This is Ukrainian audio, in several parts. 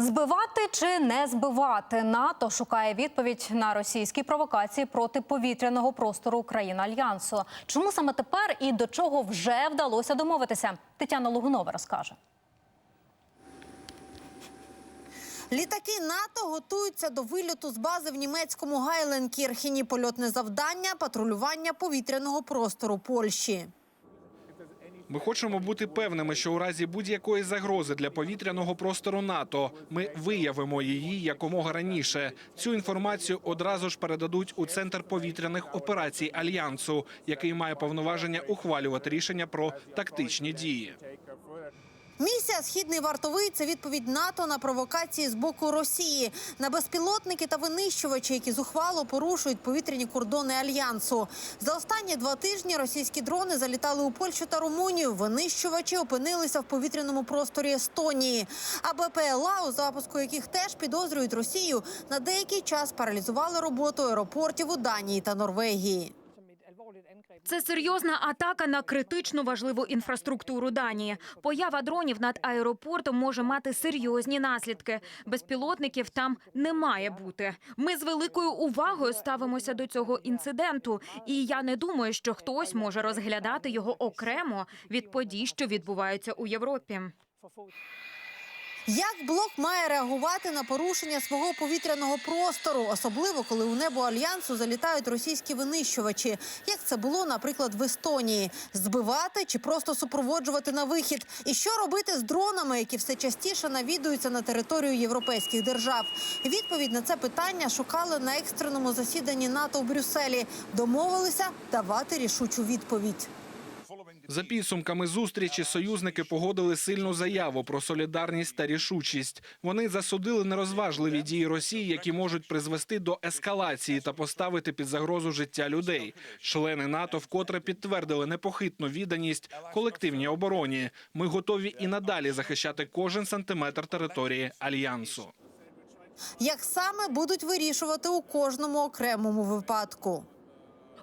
Збивати чи не збивати НАТО шукає відповідь на російські провокації проти повітряного простору країн альянсу. Чому саме тепер і до чого вже вдалося домовитися? Тетяна Логунова розкаже. Літаки НАТО готуються до вильоту з бази в німецькому Гайленкірхені. Польотне завдання патрулювання повітряного простору Польщі. Ми хочемо бути певними, що у разі будь-якої загрози для повітряного простору НАТО ми виявимо її якомога раніше. Цю інформацію одразу ж передадуть у центр повітряних операцій альянсу, який має повноваження ухвалювати рішення про тактичні дії. Місія Східний вартовий це відповідь НАТО на провокації з боку Росії на безпілотники та винищувачі, які зухвало порушують повітряні кордони альянсу. За останні два тижні російські дрони залітали у Польщу та Румунію. Винищувачі опинилися в повітряному просторі Естонії. А БПЛА, у запуску яких теж підозрюють Росію, на деякий час паралізували роботу аеропортів у Данії та Норвегії. Це серйозна атака на критично важливу інфраструктуру Данії. Поява дронів над аеропортом може мати серйозні наслідки. Безпілотників там не має бути. Ми з великою увагою ставимося до цього інциденту, і я не думаю, що хтось може розглядати його окремо від подій, що відбуваються у Європі. Як блок має реагувати на порушення свого повітряного простору, особливо коли у небо альянсу залітають російські винищувачі, як це було, наприклад, в Естонії, збивати чи просто супроводжувати на вихід? І що робити з дронами, які все частіше навідуються на територію європейських держав? Відповідь на це питання шукали на екстреному засіданні НАТО в Брюсселі. Домовилися давати рішучу відповідь. За підсумками зустрічі союзники погодили сильну заяву про солідарність та рішучість. Вони засудили нерозважливі дії Росії, які можуть призвести до ескалації та поставити під загрозу життя людей. Члени НАТО вкотре підтвердили непохитну відданість колективній обороні. Ми готові і надалі захищати кожен сантиметр території альянсу. Як саме будуть вирішувати у кожному окремому випадку?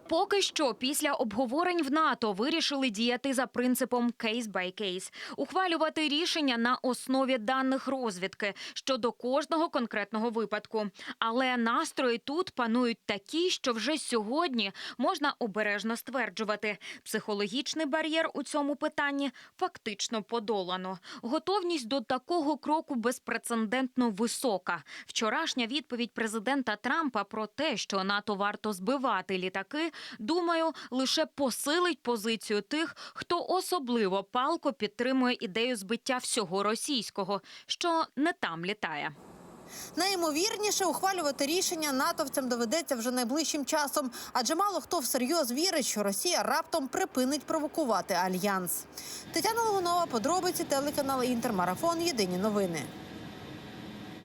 Поки що, після обговорень в НАТО вирішили діяти за принципом «case by case», ухвалювати рішення на основі даних розвідки щодо кожного конкретного випадку. Але настрої тут панують такі, що вже сьогодні можна обережно стверджувати. Психологічний бар'єр у цьому питанні фактично подолано. Готовність до такого кроку безпрецедентно висока. Вчорашня відповідь президента Трампа про те, що НАТО варто збивати літаки, думаю, лише посилить позицію тих, хто особливо палко підтримує ідею збиття всього російського, що не там літає. Найімовірніше ухвалювати рішення натовцям доведеться вже найближчим часом, адже мало хто всерйоз вірить, що Росія раптом припинить провокувати альянс. Тетяна Логунова, подробиці телеканал Інтермарафон. Єдині новини.